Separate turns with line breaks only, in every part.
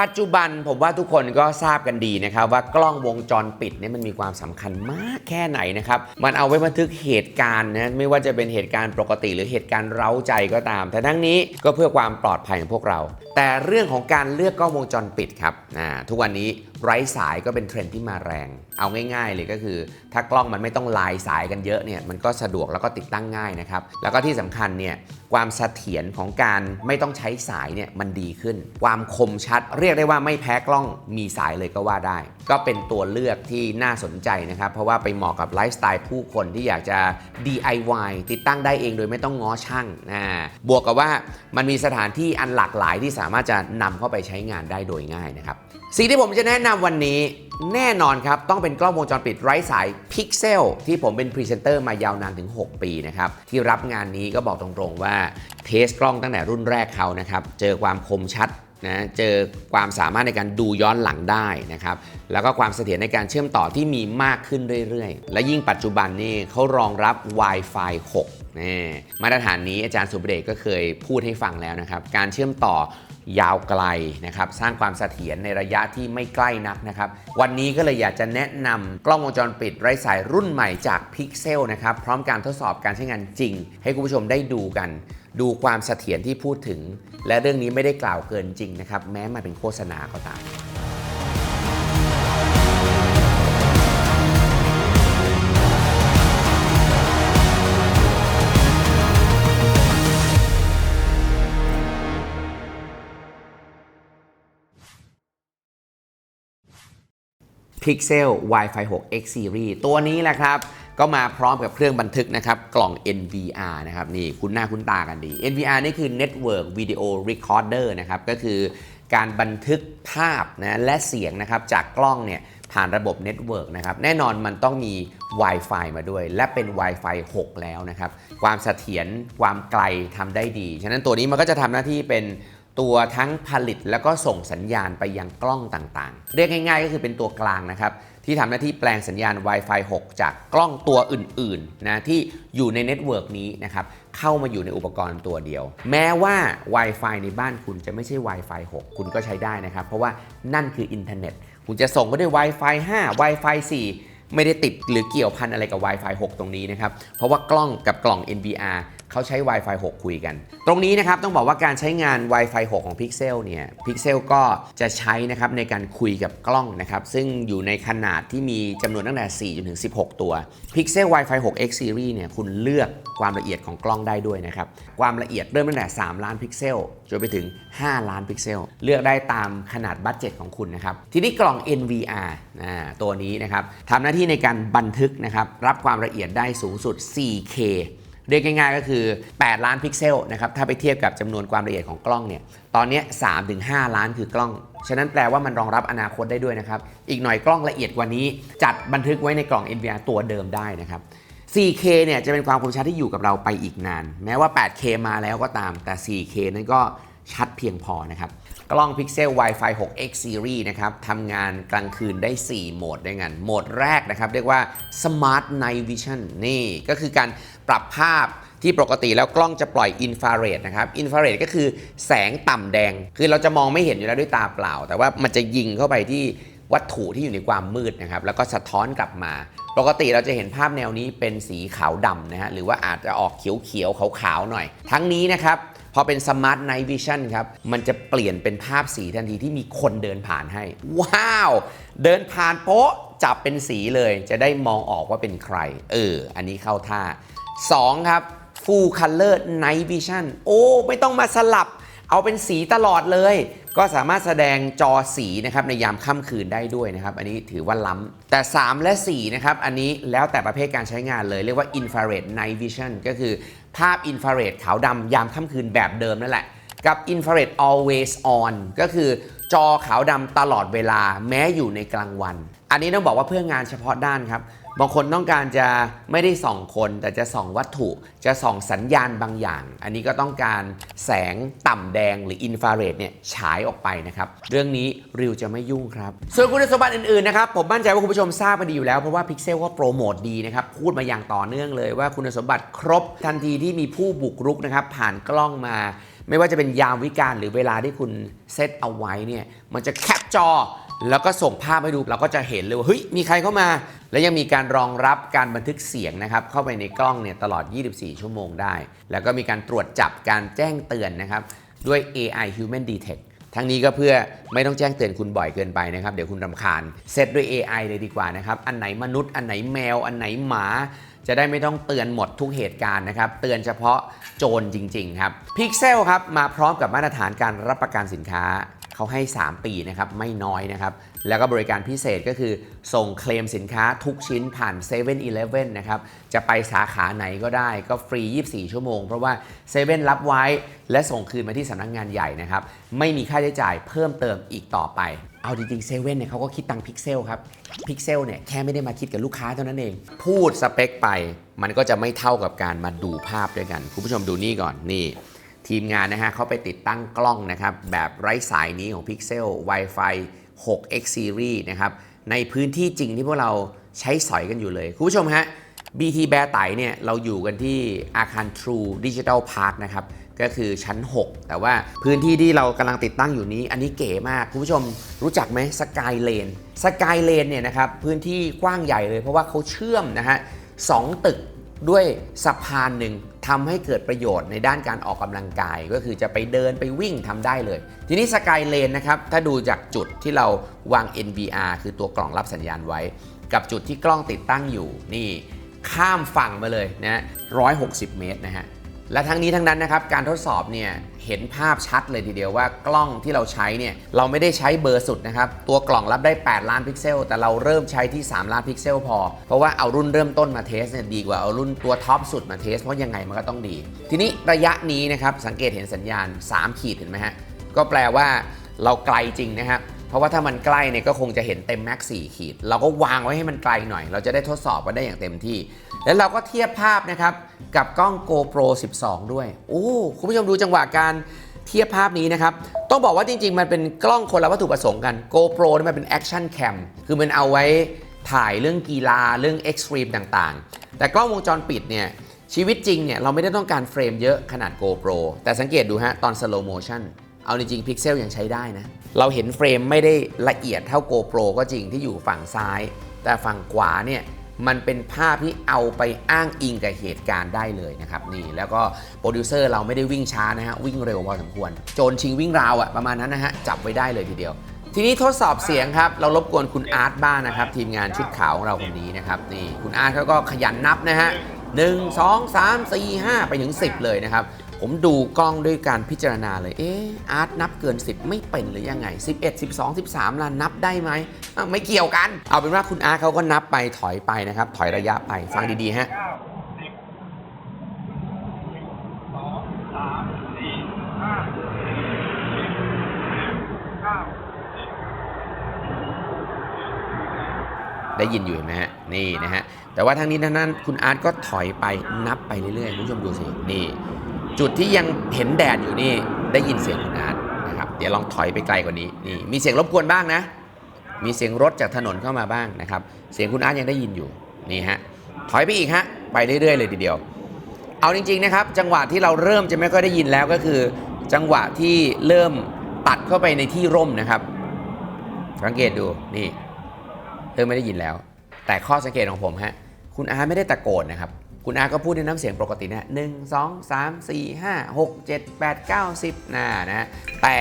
ปัจจุบันผมว่าทุกคนก็ทราบกันดีนะครับ ว่ากล้องวงจรปิดเนี่ยมันมีความสำคัญมากแค่ไหนนะครับ มันเอาไว้บันทึกเหตุการณ์นะไม่ว่าจะเป็นเหตุการณ์ปกติ หรือเหตุการณ์เร้าใจก็ตาม แต่ทั้งนี้ก็เพื่อความปลอดภัยของพวกเรา แต่เรื่องของการเลือกกล้องวงจรปิดครับทุกวันนี้ ไร้สายก็เป็นเทรนด์ที่มาแรง เอาง่าย ๆ เลยก็คือ ถ้ากล้องมันไม่ต้องลายสายกันเยอะเนี่ยมันก็สะดวกแล้วก็ติดตั้งง่ายนะครับแล้วก็ที่สำคัญเนี่ยความเสถียรของการไม่ต้องใช้สายเนี่ยมันดีขึ้น ความคมชัด เรียกได้ว่าไม่แพ้กล้องมีสายเลยก็ว่าได้ ก็เป็นตัวเลือกที่น่าสนใจนะครับ เพราะว่าไปเหมาะกับไลฟ์สไตล์ผู้คนที่อยากจะ DIY ติดตั้งได้เองโดยไม่ต้องง้อช่างนะบวกกับว่ามันมีสถานที่อันหลากหลายที่สามารถจะนำเข้าไปใช้งานได้โดยง่ายนะครับ สิ่งที่ผมจะแนะนำวันนี้แน่นอนครับ ต้องเป็นกล้องวงจรปิดไร้สายพิกเซลที่ผมเป็นพรีเซนเตอร์มายาวนานถึง 6 ปีนะครับ ที่รับงานนี้ก็บอกตรงๆว่า เทสกล้องตั้งแต่รุ่นแรกเขานะครับ เจอความคมชัดนะเจอความสามารถในการดูย้อนหลังได้นะครับ แล้วก็ความเสถียรในการเชื่อมต่อที่มีมากขึ้นเรื่อยๆ และยิ่งปัจจุบันนี่เขารองรับ Wi-Fi 6นี่มาตรฐานนี้อาจารย์สุบเดชก็เคยพูดให้ฟังแล้วนะครับ การเชื่อมต่อ ยาวไกลนะครับ สร้างความเสถียรในระยะที่ไม่ใกล้นักนะครับ วันนี้ก็เลยอยากจะแนะนำกล้องวงจรปิดไร้สายรุ่นใหม่จาก Pixel นะครับ พร้อมการทดสอบการใช้งานจริง ให้คุณผู้ชมได้ดูกัน ดูความเสถียรที่พูดถึง และเรื่องนี้ไม่ได้กล่าวเกินจริงนะครับ แม้มันเป็นโฆษณาก็ตาม Pixel Wi-Fi 6 X Series ตัวนี้แหละครับ ก็มาพร้อมกับเครื่องบันทึกนะครับ กล่อง NVR นะครับ นี่คุณหน้าคุณตากันดี NVR นี่คือ Network Video Recorder นะครับ ก็คือการบันทึกภาพนะและเสียงนะครับ จากกล้องเนี่ยผ่านระบบเน็ตเวิร์กนะครับ แน่นอนมันต้องมี Wi-Fi มาด้วย และเป็น Wi-Fi 6 แล้วนะครับ ความเสถียรความไกลทำได้ดี ฉะนั้นตัวนี้มันก็จะทำหน้าที่เป็น ตัวทั้งผลิตแล้วก็ส่งสัญญาณไปยังกล้องต่างๆ เรียกง่ายๆ ก็คือเป็นตัวกลางนะครับ ที่ทำหน้าที่แปลงสัญญาณ Wi-Fi 6 จากกล้องตัวอื่นๆนะที่อยู่ในเน็ตเวิร์กนี้นะครับเข้ามาอยู่ในอุปกรณ์ตัวเดียว แม้ว่า Wi-Fi ในบ้านคุณจะไม่ใช่ Wi-Fi 6 คุณก็ใช้ได้นะครับ เพราะว่านั่นคืออินเทอร์เน็ต คุณจะส่งก็ด้วย Wi-Fi 5 Wi-Fi 4 ไม่ได้ติดหรือเกี่ยวพันอะไรกับ Wi-Fi 6 ตรงนี้นะครับ เพราะว่ากล้องกับกล่อง NVR เขาใช้ Wi-Fi 6 คุยกัน ตรงนี้นะครับต้องบอกว่าการใช้งาน Wi-Fi 6 ของ Pixel เนี่ย Pixel ก็จะใช้นะครับในการคุยกับกล้องนะครับซึ่งอยู่ในขนาดที่มีจำนวนตั้งแต่4จนถึง 16 ตัว Pixel Wi-Fi 6 X Series เนี่ยคุณเลือกความละเอียดของกล้องได้ด้วยนะครับความละเอียดเริ่มตั้งแต่ 3 ล้านพิกเซลจนไปถึง 5 ล้านพิกเซล เลือกได้ตามขนาดบัตเจ็ตของคุณนะครับทีนี้กล่อง NVR ตัวนี้นะครับทำหน้าที่ในการบันทึกนะครับรับความละเอียดได้สูงสุด 4K เรียกง่ายๆก็คือ 8 ล้านพิกเซลนะครับถ้าไปเทียบกับจำนวนความละเอียดของกล้องเนี่ยตอนนี้3-5ล้านคือกล้อง ฉะนั้นแปลว่ามันรองรับอนาคตได้ด้วยนะครับ อีกหน่อยกล้องละเอียดกว่านี้ จัดบันทึกไว้ในกล่อง NVR ตัวเดิมได้นะครับ 4K เนี่ยจะเป็นความคมชัดที่อยู่กับเราไปอีกนาน แม้ว่า 8K มาแล้วก็ตามแต่ 4K นั้นก็ชัดเพียงพอนะครับ กล้อง Pixel Wi-Fi 6 X Series นะครับทำงานกลางคืนได้ 4 โหมดด้วยกัน โหมดแรกนะครับ เรียกว่า Smart Night Vision นี่ก็คือการปรับภาพที่ปกติแล้วกล้องจะปล่อยอินฟราเรดนะครับอินฟราเรดก็คือแสงต่ำแดง คือเราจะมองไม่เห็นอยู่แล้วด้วยตาเปล่า แต่ว่ามันจะยิงเข้าไปที่วัตถุที่อยู่ในความมืดนะครับ แล้วก็สะท้อนกลับมา ปกติเราจะเห็นภาพแนวนี้เป็นสีขาวดำนะฮะ หรือว่าอาจจะออกเขียวๆขาวๆหน่อย ทั้งนี้นะครับ พอเป็น Smart Night Vision ครับ มันจะเปลี่ยนเป็นภาพสีทันทีที่มีคนเดินผ่านให้ ว้าว เดินผ่านโป๊ะ จับเป็นสีเลย จะได้มองออกว่าเป็นใคร เออ อันนี้เข้าท่า 2 ครับ Full Color Night Vision โอ้ ไม่ต้องมาสลับ เอาเป็นสีตลอดเลย ก็สามารถแสดงจอสีนะครับในยามค่ำคืนได้ด้วยนะครับ อันนี้ถือว่าล้ำ แต่ 3 และ 4 นะครับ อันนี้แล้วแต่ประเภทการใช้งานเลย เรียกว่า Infrared Night Vision ก็คือ ภาพอินฟราเรดขาวดำยามค่ำคืนแบบเดิมนั่นแหละ กับ Infrared Always On ก็คือจอขาวดำตลอดเวลาแม้อยู่ในกลางวัน อันนี้ต้องบอกว่าเพื่องานเฉพาะด้านครับ บางคนต้องการจะไม่ได้ส่องคน แต่จะส่องวัตถุจะส่องสัญญาณบางอย่าง อันนี้ก็ต้องการแสงต่ำแดงหรืออินฟราเรดเนี่ยฉายออกไปนะครับ เรื่องนี้ริวจะไม่ยุ่งครับ ส่วนคุณสมบัติอื่นๆนะครับ ผมมั่นใจว่าคุณผู้ชมทราบมาดีอยู่แล้ว เพราะว่า Pixel ก็โปรโมทดีนะครับ พูดมาอย่างต่อเนื่องเลยว่าคุณสมบัติครบทันทีที่มีผู้บุกรุกนะครับผ่านกล้องมาไม่ว่าจะเป็นยามวิการหรือเวลาที่คุณเซตเอาไว้เนี่ยมันจะแคปจอแล้วก็ส่งภาพให้ดูเราก็จะเห็นเลยว่าเฮ้ยมีใครเข้ามา และยังมีการรองรับการบันทึกเสียงนะครับเข้าไปในกล้องเนี่ยตลอด 24 ชั่วโมงได้ แล้วก็มีการตรวจจับการแจ้งเตือนนะครับด้วย AI Human Detect ทั้งนี้ก็เพื่อไม่ต้องแจ้งเตือนคุณบ่อยเกินไปนะครับเดี๋ยวคุณรำคาญเซตด้วย AI เลยดีกว่านะครับอันไหนมนุษย์อันไหนแมว อันไหนหมา จะได้ไม่ต้องเตือนหมดทุกเหตุการณ์นะครับ เตือนเฉพาะโจรจริง ๆ ครับ Pixel ครับมาพร้อมกับมาตรฐานการรับประกันสินค้า เขาให้ 3 ปีนะครับไม่น้อยนะครับ แล้วก็บริการพิเศษก็คือ ส่งเคลมสินค้าทุกชิ้นผ่าน7 e เ e ่ e อนะครับ จะไปสาขาไหนก็ได้ก็ฟรี 24 ชั่วโมง เพราะว่า7 e เ e ่รับไว้ และส่งคืนมาที่สำนักงงานใหญ่นะครับ ไม่มีค่าใช้จ่ายเพิ่มเติมอีกต่อไปเอาจริงๆเซเว่นเนี่ยเขาก็คิดตังค์พิกเซลครับพิกเซลเนี่ยแค่ไม่ได้มาคิดกับลูกค้าเท่านั้นเอง พูดสเปคไป มันก็จะไม่เท่ากับการมาดูภาพด้วยกัน คุณผู้ชมดูนี่ก่อนนี่ ทีมงานนะฮะเขาไปติดตั้งกล้องนะครับแบบไร้สายนี้ของ Pixel Wi-Fi 6X Series นะครับในพื้นที่จริงที่พวกเราใช้สอยกันอยู่เลย คุณผู้ชมฮะ BT แบร์ไตเนี่ยเราอยู่กันที่อาคาร True Digital Park นะครับก็คือชั้น 6 แต่ว่าพื้นที่ที่เรากำลังติดตั้งอยู่นี้ อันนี้เก๋มาก คุณผู้ชมรู้จักไหมสกายเลนสกายเลนเนี่ยนะครับพื้นที่กว้างใหญ่เลยเพราะว่าเขาเชื่อมนะฮะสองตึกด้วยสะพานหนึ่ง ทำให้เกิดประโยชน์ในด้านการออกกำลังกาย ก็คือจะไปเดินไปวิ่งทำได้เลย ทีนี้สกายเลนนะครับ ถ้าดูจากจุดที่เราวาง NVR คือตัวกล่องรับสัญญาณไว้ กับจุดที่กล้องติดตั้งอยู่นี่ ข้ามฝั่งมาเลยนะ160 เมตรนะฮะ และทั้งนี้ทั้งนั้นนะครับการทดสอบเนี่ยเห็นภาพชัดเลยทีเดียวว่ากล้องที่เราใช้เนี่ยเราไม่ได้ใช้เบอร์สุดนะครับตัวกล่องรับได้ 8 ล้านพิกเซล แต่เราเริ่มใช้ที่ 3 ล้านพิกเซลพอ เพราะว่าเอารุ่นเริ่มต้นมาเทสเนี่ยดีกว่าเอารุ่นตัวท็อปสุดมาเทสเพราะยังไงมันก็ต้องดี ทีนี้ระยะนี้นะครับสังเกตเห็นสัญญาณ 3 ขีดเห็นไหมฮะก็แปลว่าเราไกลจริงนะครับ เพราะว่าถ้ามันใกล้เนี่ยก็คงจะเห็นเต็มแม็กซ์4ขีด เราก็วางไว้ให้มันไกลหน่อย เราจะได้ทดสอบกันได้อย่างเต็มที่ แล้วเราก็เทียบภาพนะครับกับกล้อง GoPro 12 ด้วย โอ้คุณผู้ชมดูจังหวะการเทียบภาพนี้นะครับ ต้องบอกว่าจริง ๆ มันเป็นกล้องคนละวัตถุประสงค์กัน GoPro นี่มันเป็น Action Cam คือมันเอาไว้ถ่ายเรื่องกีฬาเรื่อง Extreme ต่างๆ แต่กล้องวงจรปิดเนี่ยชีวิตจริงเนี่ยเราไม่ได้ต้องการเฟรมเยอะขนาด GoPro แต่สังเกตดูฮะตอน slow motion เอาจริงๆพิกเซลยังใช้ได้นะ เราเห็นเฟรมไม่ได้ละเอียดเท่า GoPro ก็จริงที่อยู่ฝั่งซ้าย แต่ฝั่งขวาเนี่ยมันเป็นภาพที่เอาไปอ้างอิงกับเหตุการณ์ได้เลยนะครับนี่แล้วก็โปรดิวเซอร์เราไม่ได้วิ่งช้านะฮะวิ่งเร็วพอสมควร โจรชิงวิ่งราวอะประมาณนั้นนะฮะจับไว้ได้เลยทีเดียว ทีนี้ทดสอบเสียงครับ เรารบกวนคุณอาร์ตบ้างนะครับ ทีมงานชุดขาวของเราคนนี้นะครับนี่คุณอาร์ตเขาก็ขยันนับนะฮะหนึ่งสองสามสี่ห้าไปถึง 10 เลยนะครับ ผมดูกล้องด้วยการพิจารณาเลย เอออาร์ตนับเกิน 10 ไม่เป็นหรือยังไง 11 12 13ล่ะนับได้ไหมไม่เกี่ยวกัน เอาเป็นว่าคุณอาร์ตเขาก็นับไปถอยไปนะครับ ถอยระยะไปฟังดีๆฮะได้ยินอยู่ไหมฮะนี่นะฮะแต่ว่าทั้งนี้ทั้งนั้นคุณอาร์ตก็ถอยไปนับไปเรื่อยๆคุณผู้ชมดูสินี่ จุดที่ยังเห็นแดดอยู่นี่ได้ยินเสียงคุณอาร์ตนะครับ เดี๋ยวลองถอยไปไกลกว่านี้นี่มีเสียงรบกวนบ้างนะ มีเสียงรถจากถนนเข้ามาบ้างนะครับ เสียงคุณอาร์ตยังได้ยินอยู่นี่ฮะถอยไปอีกฮะไปเรื่อยๆ เลยทีเดียว เอาจริง ๆนะครับ จังหวะที่เราเริ่มจะไม่ค่อยได้ยินแล้วก็คือ จังหวะที่เริ่มตัดเข้าไปในที่ร่มนะครับ สังเกตดูนี่เริ่มไม่ได้ยินแล้ว แต่ข้อสังเกตของผมฮะคุณอาร์ตไม่ได้ตะโกนนะครับ คุณอาก็พูดในน้ำเสียงปกตินะหนึ่งสองสามสี่ห้าหกเจ็ดแปดเก้าสิบนะนะฮะแต่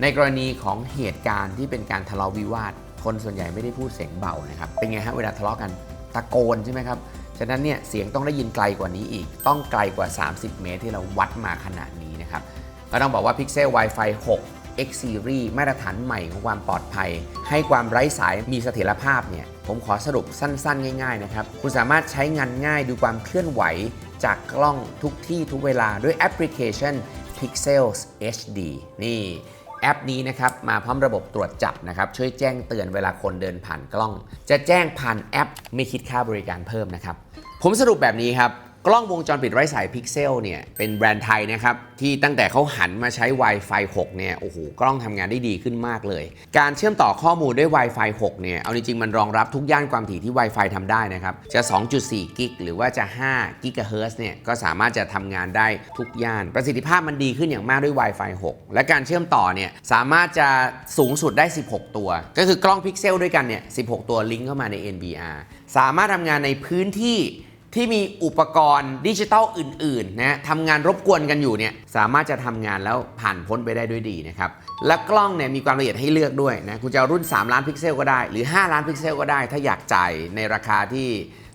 ในกรณีของเหตุการณ์ที่เป็นการทะเลาะวิวาท คนส่วนใหญ่ไม่ได้พูดเสียงเบานะครับ เป็นไงฮะเวลาทะเลาะกันตะโกนใช่ไหมครับ ฉะนั้นเนี่ยเสียงต้องได้ยินไกลกว่านี้อีก ต้องไกลกว่า 30 เมตรที่เราวัดมาขนาดนี้นะครับ ก็ต้องบอกว่า Pixel Wi-Fi 6 X Series มาตรฐานใหม่ของความปลอดภัย ให้ความไร้สายมีเสถียรภาพเนี่ยผมขอสรุปสั้นๆ ง่ายๆนะครับ คุณสามารถใช้งานง่ายดูความเคลื่อนไหว จากกล้องทุกที่ทุกเวลาด้วยแอปพลิเคชัน Pixels HD นี่แอปนี้นะครับมาพร้อมระบบตรวจจับนะครับช่วยแจ้งเตือนเวลาคนเดินผ่านกล้อง จะแจ้งผ่านแอปไม่คิดค่าบริการเพิ่มนะครับ ผมสรุปแบบนี้ครับ กล้องวงจรปิดไร้สายพิกเซลเนี่ยเป็นแบรนด์ไทยนะครับ ที่ตั้งแต่เขาหันมาใช้ Wi-Fi 6 เนี่ยโอ้โหกล้องทำงานได้ดีขึ้นมากเลย การเชื่อมต่อข้อมูลด้วย Wi-Fi 6 เนี่ย เอาจริงๆ มันรองรับทุกย่านความถี่ที่ Wi-Fi ทำได้นะครับ จะ 2.4 กิกหรือว่าจะ 5 กิกะเฮิรตซ์เนี่ยก็สามารถจะทำงานได้ทุกย่าน ประสิทธิภาพมันดีขึ้นอย่างมากด้วย Wi-Fi 6 และการเชื่อมต่อเนี่ยสามารถจะสูงสุดได้ 16 ตัว ก็คือกล้องพิกเซลด้วยกันเนี่ย 16 ตัวลิงก์เข้ามาใน NVR สามารถทำงานในพื้นที่ ที่มีอุปกรณ์ดิจิตอลอื่นๆนะทำงานรบกวนกันอยู่เนี่ยสามารถจะทำงานแล้วผ่านพ้นไปได้ด้วยดีนะครับและกล้องเนี่ยมีความละเอียดให้เลือกด้วยนะคุณจะเอารุ่น 3 ล้านพิกเซลก็ได้ หรือ 5 ล้านพิกเซลก็ได้ ถ้าอยากจ่ายในราคาที่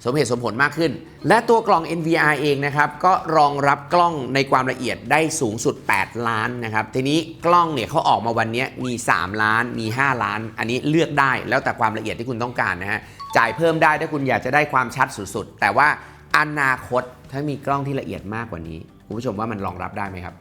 สมเหตุสมผลมากขึ้น และตัวกล่อง NVR เองนะครับ ก็รองรับกล้องในความละเอียดได้สูงสุด 8 ล้านนะครับ ทีนี้กล้องเนี่ยเขาออกมาวันนี้มี 3 ล้าน มี 5 ล้าน อันนี้เลือกได้แล้วแต่ความละเอียดที่คุณต้องการนะฮะ จ่ายเพิ่มได้ถ้าคุณอยากจะได้ความชัดสุดๆ แต่ว่าอนาคตถ้ามีกล้องที่ละเอียดมากกว่านี้ คุณผู้ชมว่ามันรองรับได้ไหมครับ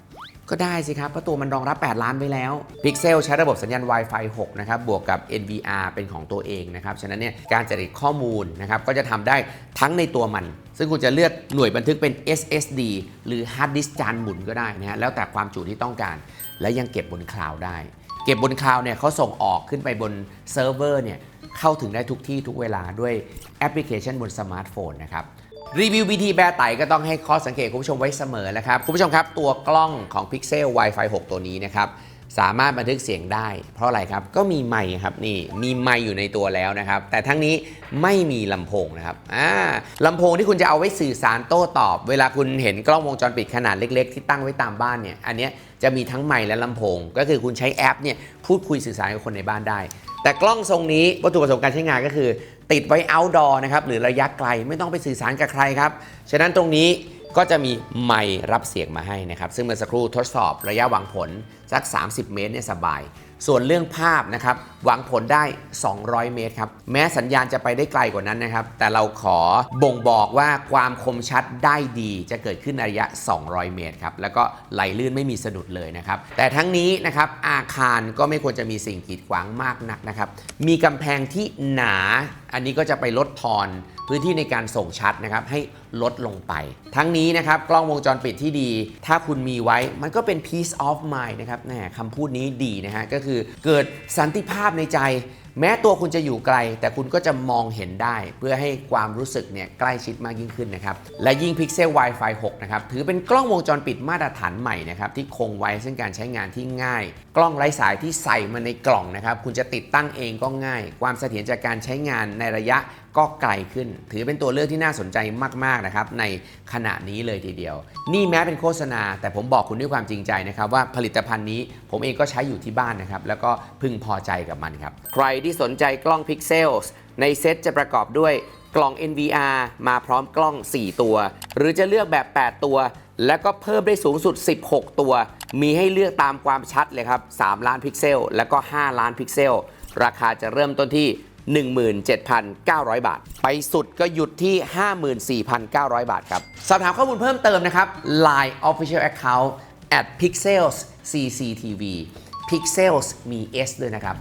ก็ได้สิครับเพราะตัวมันรองรับ 8 ล้านไปแล้ว Pixel ใช้ระบบสัญญาณ Wi-Fi 6 นะครับ บวกกับ NVR เป็นของตัวเองนะครับ ฉะนั้นเนี่ยการจริตข้อมูลนะครับ ก็จะทำได้ทั้งในตัวมัน ซึ่งคุณจะเลือกหน่วยบันทึกเป็น SSD หรือ Hard Disk จานหมุนก็ได้นะฮะแล้วแต่ความจุที่ต้องการ และยังเก็บบนคลาวด์ได้ เก็บบนคลาวด์เนี่ยเขาส่งออกขึ้นไปบนเซิร์ฟเวอร์เนี่ยเข้าถึงได้ทุกที่ทุกเวลาด้วยแอปพลิเคชันบนสมาร์ทโฟนนะครับ รีวิว BT แบร์ไตก็ต้องให้ข้อสังเกตคุณผู้ชมไว้เสมอแล้วครับ คุณผู้ชมครับตัวกล้องของ Pixel Wi-Fi 6 ตัวนี้นะครับ สามารถบันทึกเสียงได้ เพราะอะไรครับ ก็มีไมค์ครับนี่มีไมค์อยู่ในตัวแล้วนะครับ แต่ทั้งนี้ไม่มีลำโพงนะครับอ่าลำโพงที่คุณจะเอาไว้สื่อสารโต้ตอบ เวลาคุณเห็นกล้องวงจรปิดขนาดเล็ก ๆ ที่ตั้งไว้ตามบ้านเนี่ยอันเนี้ยจะมีทั้งไมค์และลำโพง ก็คือคุณใช้แอปเนี่ยพูดคุยสื่อสารกับคนในบ้านได้ แต่กล้องทรงนี้วัตถุประสงค์การใช้งานก็คือ ติดไว้ outdoor นะครับหรือระยะไกลไม่ต้องไปสื่อสารกับใครครับ ฉะนั้นตรงนี้ก็จะมีไมค์รับเสียงมาให้นะครับ ซึ่งเมื่อสักครู่ทดสอบระยะหวังผลสัก 30 เมตรเนี่ยสบาย ส่วนเรื่องภาพนะครับหวังผลได้ 200 เมตรครับ แม้สัญญาณจะไปได้ไกลกว่านั้นนะครับ แต่เราขอบ่งบอกว่าความคมชัดได้ดีจะเกิดขึ้นในระยะ 200 เมตรครับ แล้วก็ไหลลื่นไม่มีสะดุดเลยนะครับ แต่ทั้งนี้นะครับอาคารก็ไม่ควรจะมีสิ่งกีดขวางมากนักนะครับ มีกำแพงที่หนา อันนี้ก็จะไปลดทอน พื้นที่ในการส่งชัดนะครับให้ลดลงไป ทั้งนี้นะครับกล้องวงจรปิดที่ดี ถ้าคุณมีไว้มันก็เป็น peace of mind นะครับแหมคำพูดนี้ดีนะฮะก็คือเกิดสันติภาพในใจ แม้ตัวคุณจะอยู่ไกล แต่คุณก็จะมองเห็นได้ เพื่อให้ความรู้สึกเนี่ยใกล้ชิดมากยิ่งขึ้นนะครับและยิ่ง Pixel Wi-Fi 6 นะครับถือเป็นกล้องวงจรปิดมาตรฐานใหม่นะครับที่คงไว้ซึ่งการใช้งานที่ง่าย กล้องไร้สายที่ใส่มาในกล่องนะครับคุณจะติดตั้งเองก็ง่าย ความเสถียรจากการใช้งานในระยะ ก็ไกลขึ้น ถือเป็นตัวเลือกที่น่าสนใจมาก ๆ นะครับ ในขณะนี้เลยทีเดียว นี่แม้เป็นโฆษณา แต่ผมบอกคุณด้วยความจริงใจนะครับ ว่าผลิตภัณฑ์นี้ผมเองก็ใช้อยู่ที่บ้านนะครับ แล้วก็พึงพอใจกับมันครับ ใครที่สนใจกล้อง Pixels ในเซ็ตจะประกอบด้วยกล่อง NVR มาพร้อมกล้อง 4 ตัว หรือจะเลือกแบบ 8 ตัว แล้วก็เพิ่มได้สูงสุด 16 ตัว มีให้เลือกตามความชัดเลยครับ 3 ล้านพิกเซล แล้วก็ 5 ล้านพิกเซล ราคาจะเริ่มต้นที่ 17,900 บาท ไปสุดก็หยุดที่ 54,900 บาทครับ สอบถามข้อมูลเพิ่มเติมนะครับ Line Official Account at pixels cctv pixels มี S ด้วยนะครับ